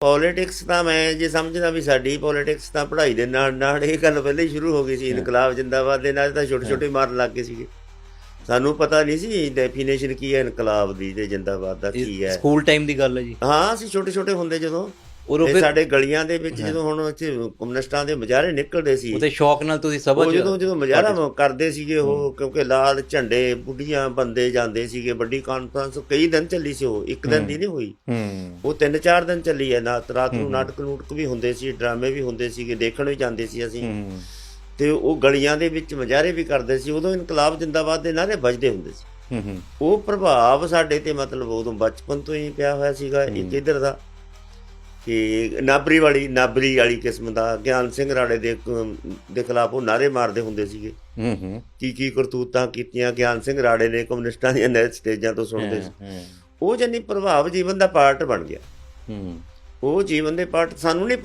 Politics ਤਾਂ ਮੈਂ ਜੇ ਸਮਝਦਾ ਵੀ ਸਾਡੀ ਪੋਲਿਟਿਕਸ ਤਾਂ ਪੜ੍ਹਾਈ ਦੇ ਨਾਲ ਨਾਲ ਇਹ ਗੱਲ ਪਹਿਲੇ ਹੀ ਸ਼ੁਰੂ ਹੋ ਗਈ ਸੀ ਇਨਕਲਾਬ ਜਿੰਦਾਬਾਦ ਦੇ ਨਾਲ ਤਾਂ ਛੋਟੇ ਛੋਟੇ ਮਾਰਨ ਲੱਗ ਗਏ ਸੀਗੇ। ਸਾਨੂੰ ਪਤਾ ਨਹੀਂ ਸੀ ਡੈਫੀਨੇਸ਼ਨ ਕੀ ਹੈ ਇਨਕਲਾਬ ਦੀ ਤੇ ਜਿੰਦਾਬਾਦ ਦਾ ਕੀ ਹੈ। ਸਕੂਲ ਟਾਈਮ ਦੀ ਗੱਲ ਹੈ ਜੀ। ਹਾਂ ਅਸੀਂ ਛੋਟੇ ਛੋਟੇ ਹੁੰਦੇ ਜਦੋਂ ਇਹ ਫਿਰ ਸਾਡੇ ਗਲੀਆਂ ਦੇ ਵਿੱਚ ਜਦੋਂ ਹੁਣ ਇੱਥੇ ਕਮਿਊਨਿਸਟਾਂ ਦੇ ਮਜ਼ਾਰੇ ਨਿਕਲਦੇ ਸੀ ਉਹਦੇ ਸ਼ੌਕ ਨਾਲ ਤੁਸੀਂ ਸਭਾ ਉਹ ਚ ਜਦੋਂ ਜਦੋਂ ਮਜ਼ਾਰਾ ਕਰਦੇ ਸੀਗੇ ਉਹ ਕਿਉਂਕਿ ਲਾਲ ਝੰਡੇ ਬੁੱਢੀਆਂ ਬੰਦੇ ਜਾਂਦੇ ਸੀਗੇ ਵੱਡੀ ਕਾਨਫਰੰਸ ਕਈ ਦਿਨ ਚੱਲੀ ਸੀ ਉਹ ਇੱਕ ਦਿਨ ਦੀ ਨਹੀਂ ਹੋਈ। ਹੂੰ। ਉਹ ਤਿੰਨ ਚਾਰ ਦਿਨ ਚੱਲੀ ਹੈ ਨਾ ਰਾਤ ਨੂੰ ਨਾਟਕ ਨੂਟਕ ਵੀ ਹੁੰਦੇ ਸੀ ਡਰਾਮੇ ਵੀ ਹੁੰਦੇ ਸੀਗੇ ਦੇਖਣ ਵੀ ਜਾਂਦੇ ਸੀ ਅਸੀਂ। ਹੂੰ। ਤੇ ਉਹ ਗਲੀਆਂ ਦੇ ਵਿੱਚ ਮਜ਼ਾਰੇ ਵੀ ਕਰਦੇ ਸੀ ਉਦੋਂ ਇਨਕਲਾਬ ਜਿੰਦਾਬਾਦ ਦੇ ਨਾਰੇ ਵੱਜਦੇ ਹੁੰਦੇ ਸੀ। ਹੂੰ ਹੂੰ। ਉਹ ਪ੍ਰਭਾਵ ਸਾਡੇ ਤੇ ਮਤਲਬ ਉਦੋਂ ਬਚਪਨ ਤੋਂ ਹੀ ਪਿਆ ਹੋਇਆ ਸੀਗਾ ਇੱਕ ਇਧਰ ਦਾ। ਕਿ ਨਾਬਰੀ ਵਾਲੀ ਨਾਬਰੀ ਵਾਲੀ ਕਿਸਮ ਦਾ ਗਿਆਨ ਸਿੰਘ ਰਾੜੇ ਦੇ ਦੇ ਖਿਲਾਫ ਉਹ ਨਾਰੇ ਮਾਰਦੇ ਹੁੰਦੇ ਸੀਗੇ। ਹੂੰ ਹੂੰ। ਕੀ ਕੀ ਕਰਤੂਤਾਂ ਕੀਤੀਆਂ ਗਿਆਨ ਸਿੰਘ ਰਾੜੇ ਨੇ ਕਮਿਊਨਿਸਟਾਂ ਦੀਆਂ ਨੈਟ ਸਟੇਜਾਂ ਤੋਂ ਸੁਣਦੇ ਸੀ। ਉਹ ਜੰਨੀ ਪ੍ਰਭਾਵ ਜੀਵਨ ਦਾ ਪਾਰਟ ਬਣ ਗਿਆ। ਹੂੰ। ਉਹ ਜੀਵਨ ਦੇ ਪਾਰਟ ਸਾਨੂੰ ਨਹੀਂ